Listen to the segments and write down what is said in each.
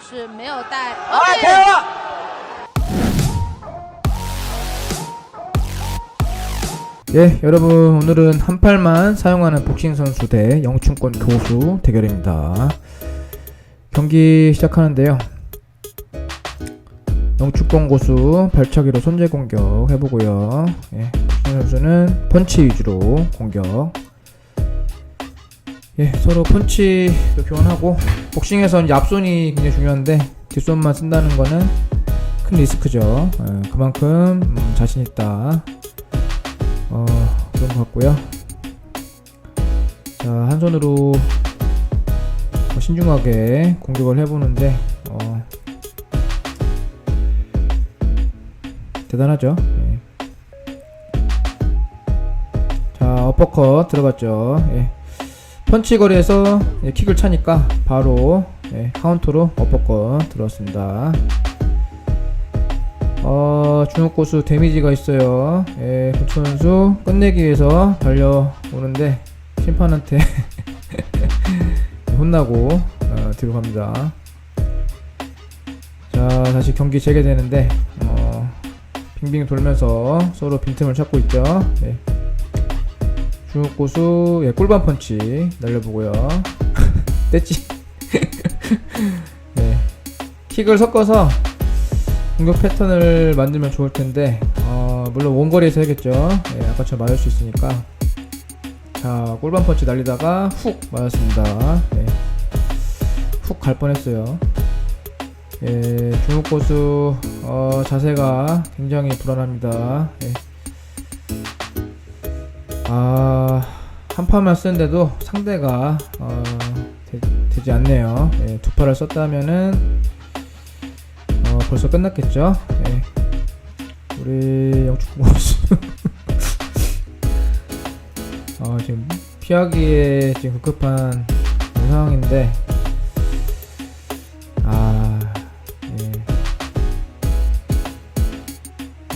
是没有带，啊，而且开了！ 예, 여러분 오늘은 한 팔만 사용하는 복싱 선수 대 영춘권 교수 대결입니다. 경기 시작하는데요. 영춘권 고수 발차기로 손제 공격 해보고요. 예, 복싱 선수는 펀치 위주로 공격. 예, 서로 펀치도 교환하고 복싱에서는 앞손이 굉장히 중요한데 뒷손만 쓴다는 거는 큰 리스크죠. 어, 그만큼 음, 자신 있다. 어, 그런 것 같고요. 자, 한 손으로 어, 신중하게 공격을 해보는데, 어, 대단하죠. 예. 자, 어퍼컷 들어갔죠. 예. 펀치 거리에서 예, 킥을 차니까 바로 예, 카운터로 어퍼컷 들어왔습니다. 어, 중국 고수 데미지가 있어요. 예, 고추 선수 끝내기 위해서 달려오는데 심판한테 혼나고 어, 뒤로 갑니다. 자, 다시 경기 재개되는데 어, 빙빙 돌면서 서로 빈틈을 찾고 있죠. 예. 중국 고수 예, 꿀밤 펀치 날려보고요. 떼지. 네. 킥을 섞어서 공격 패턴을 만들면 좋을 텐데 어, 물론 원거리에서 해야겠죠 예, 아까처럼 맞을 수 있으니까 자 골반 펀치 날리다가 훅 맞았습니다 예. 훅갈 뻔했어요 예, 중국 고수 어, 자세가 굉장히 불안합니다 예. 아, 한 판만 쓰는데도 상대가 어, 되, 지 않네요 예, 두 팔을 썼다면은 어, 벌써 끝났겠죠? 예. 우리 영축구 고수. 어, 지금 피하기에 지금 급급한 상황인데, 아, 예.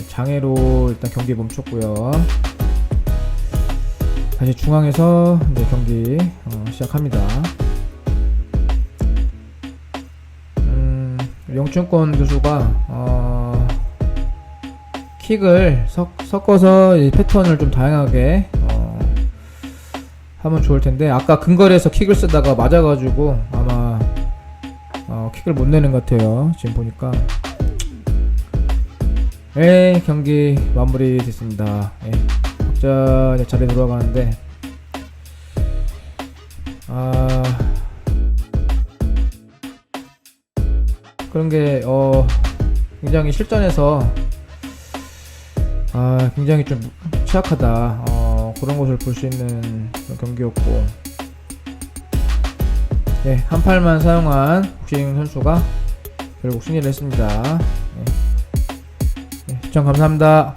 장애로 일단 경기 멈췄고요. 다시 중앙에서 이제 경기 어, 시작합니다. 음, 영춘권 교수가 어, 킥을 섞, 섞어서 이 패턴을 좀 다양하게 어, 하면 좋을 텐데 아까 근거리에서 킥을 쓰다가 맞아가지고 아마 어, 킥을 못 내는 것 같아요. 지금 보니까 네 경기 마무리 됐습니다. 예. 각자 이제 자리에 돌아가는데 아. 그런 게 어, 굉장히 실전에서 아, 굉장히 좀 취약하다 어, 그런 것을 볼 수 있는 경기였고 예, 한 팔만 사용한 복싱 선수가 결국 승리를 했습니다. 예. 예, 시청 감사합니다.